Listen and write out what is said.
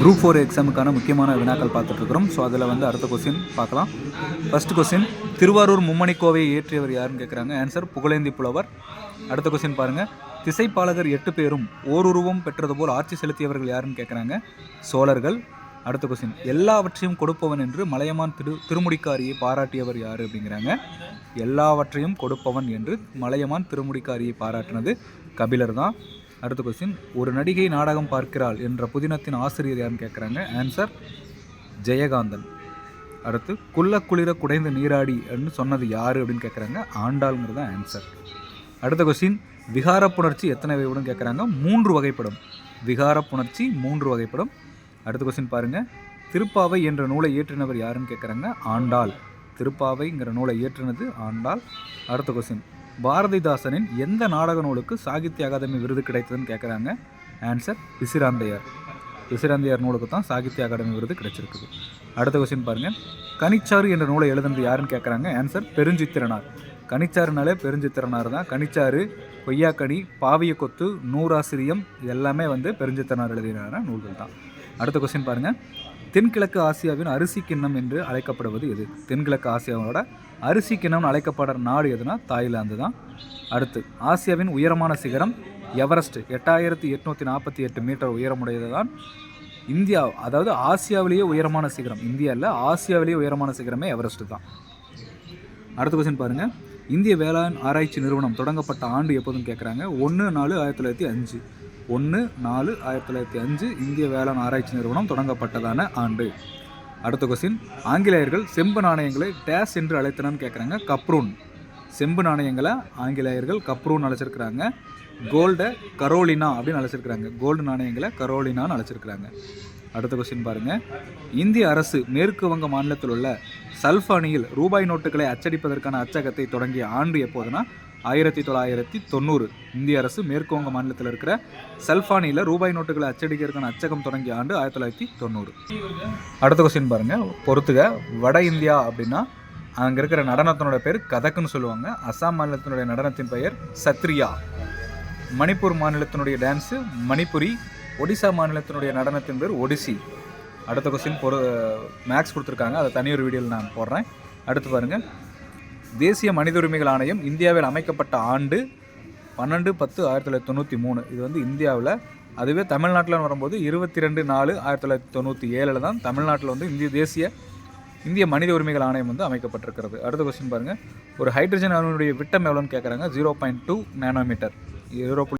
Group four எக்ஸாமுக்கான முக்கியமான வினாக்கள் பார்த்துட்ருக்குறோம். So அதில் வந்து அடுத்த கொஸ்டின் பார்க்கலாம். ஃபஸ்ட் கொஸ்டின் திருவாரூர் மும்மணி கோவையை இயற்றியவர் யாருன்னு கேட்குறாங்க ஆன்சர் புகழேந்தி புலவர். அடுத்த கொஸ்டின் பாருங்கள் திசைப்பாலகர் எட்டு பேரும் ஓருருவம் பெற்றது போல் ஆட்சி செலுத்தியவர்கள் யாருன்னு கேட்குறாங்க சோழர்கள். அடுத்த கொஸ்டின் எல்லாவற்றையும் கொடுப்பவன் என்று மலையமான் திரு திருமுடிக்காரியை பாராட்டியவர் யார் அப்படிங்கிறாங்க. எல்லாவற்றையும் கொடுப்பவன் என்று மலையமான் திருமுடிக்காரியை பாராட்டினது கபிலர் தான். அடுத்த கொஸ்டின் ஒரு நடிகை நாடகம் பார்க்கிறாள் என்ற புதினத்தின் ஆசிரியர் யாருன்னு கேட்குறாங்க ஆன்சர் ஜெயகாந்தன். அடுத்து குள்ள குளிர குடைந்து நீராடி அப்படின்னு சொன்னது யார் அப்படின்னு கேட்குறாங்க ஆண்டாள்ங்கிறது தான் ஆன்சர் அடுத்த கொஸ்டின் விகார புணர்ச்சி எத்தனை வகைப்படும் கேட்குறாங்க மூன்று வகைப்படும். விகார புணர்ச்சி மூன்று வகைப்படும். அடுத்த கொஸ்டின் பாருங்கள் திருப்பாவை என்ற நூலை இயற்றினவர் யாருன்னு கேட்குறாங்க ஆண்டாள். திருப்பாவைங்கிற நூலை இயற்றினது ஆண்டாள். அடுத்த கொஸ்டின் பாரதிதாசனின் எந்த நாடக நூலுக்கு சாகித்ய அகாதமி விருது கிடைத்ததுன்னு கேட்குறாங்க ஆன்சர் விசிராந்தையார் விசிராந்தையார் நூலுக்கு தான் சாகித்ய அகாடமி விருது கிடைச்சிருக்குது. அடுத்த கொஸ்டின் பாருங்கள் கனிச்சாறு என்ற நூலை எழுதுனது யாருன்னு கேட்குறாங்க ஆன்சர் பெருஞ்சித்திரனார். கனிச்சாறுனாலே பெருஞ்சித்திரனார் தான். கனிச்சாறு கொய்யாக்கனி பாவிய கொத்து நூறாசிரியம் இது எல்லாமே வந்து பெருஞ்சித்திரனார் எழுதினார நூல்கள் தான். அடுத்த கொஸ்டின் பாருங்கள் தென்கிழக்கு ஆசியாவின் அரிசி கிண்ணம் என்று அழைக்கப்படுவது எது? தென்கிழக்கு ஆசியாவோட அரிசி கிண்ணம்னு அழைக்கப்படுற நாடு எதுனா? தாய்லாந்து தான். அடுத்து ஆசியாவின் உயரமான சிகரம் எவரெஸ்ட். எட்டாயிரத்தி எட்நூற்றி நாற்பத்தி எட்டு மீட்டர் உயரமுடையது தான் இந்தியா. அதாவது ஆசியாவிலேயே உயரமான சிகரம். இந்தியாவில் ஆசியாவிலேயே உயரமான சிகரமே எவரெஸ்ட் தான். அடுத்த கொஸ்டின் பாருங்கள் இந்திய வேளாண் ஆராய்ச்சி நிறுவனம் தொடங்கப்பட்ட ஆண்டு எப்போதும் கேட்குறாங்க ஒன்று நாலு ஆயிரத்தி தொள்ளாயிரத்தி அஞ்சு. ஒன்று நாலு ஆயிரத்தி தொள்ளாயிரத்தி அஞ்சு இந்திய வேளாண் ஆராய்ச்சி நிறுவனம் தொடங்கப்பட்டதான ஆண்டு. அடுத்த கொஸ்டின் ஆங்கிலேயர்கள் செம்பு நாணயங்களை டேஸ் என்று அழைத்தனன்னு கேட்குறாங்க கப்ரூன். செம்பு நாணயங்களை ஆங்கிலேயர்கள் கப்ரூன் அழைச்சிருக்கிறாங்க கோல்டை கரோலினா அப்படின்னு அழைச்சிருக்கிறாங்க. கோல்டு நாணயங்களை கரோலினான்னு அழைச்சிருக்கிறாங்க. அடுத்த கொஸ்டின் பாருங்கள் இந்திய அரசு மேற்கு வங்க மாநிலத்தில் உள்ள சல்ஃபானியில் ரூபாய் நோட்டுகளை அச்சடிப்பதற்கான அச்சகத்தை தொடங்கிய ஆண்டு எப்போதுனா ஆயிரத்தி தொள்ளாயிரத்தி தொண்ணூறு. இந்திய அரசு மேற்கு வங்க மாநிலத்தில் இருக்கிற செல்ஃபானியில் ரூபாய் நோட்டுகளை அச்சடிக்கிறதுக்கான அச்சகம் தொடங்கிய ஆண்டு ஆயிரத்தி தொள்ளாயிரத்தி தொண்ணூறு. அடுத்த கொஸ்டின் பாருங்கள் பொறுத்துக. வட இந்தியா அப்படின்னா அங்கே இருக்கிற நடனத்தினோட பேர் கதக்குன்னு சொல்லுவாங்க. அசாம் மாநிலத்தினுடைய நடனத்தின் பெயர் சத்ரியா. மணிப்பூர் மாநிலத்தினுடைய டான்ஸு மணிப்புரி. ஒடிசா மாநிலத்தினுடைய நடனத்தின் பேர் ஒடிசி. அடுத்த கொஸ்டின் பொறு மேக்ஸ் கொடுத்துருக்காங்க. அதை தனி ஒரு வீடியோவில் நான் போடுறேன். அடுத்து பாருங்கள் தேசிய மனித உரிமைகள் ஆணையம் இந்தியாவில் அமைக்கப்பட்ட ஆண்டு பன்னெண்டு பத்து ஆயிரத்தி தொள்ளாயிரத்தி தொண்ணூற்றி மூணு. இது வந்து இந்தியாவில் அதுவே தமிழ்நாட்டில் வரும்போது இருபத்தி ரெண்டு நாலு ஆயிரத்தி தொள்ளாயிரத்தி தொண்ணூற்றி ஏழில் தான் தமிழ்நாட்டில் வந்து இந்திய தேசிய இந்திய மனித உரிமைகள் ஆணையம் வந்து அமைக்கப்பட்டிருக்கிறது. அடுத்த கொஸ்டின் பாருங்கள் ஒரு ஹைட்ரஜன் அணுனுடைய விட்டம் எவ்வளோன்னு கேட்குறாங்க zero point two nanometre zero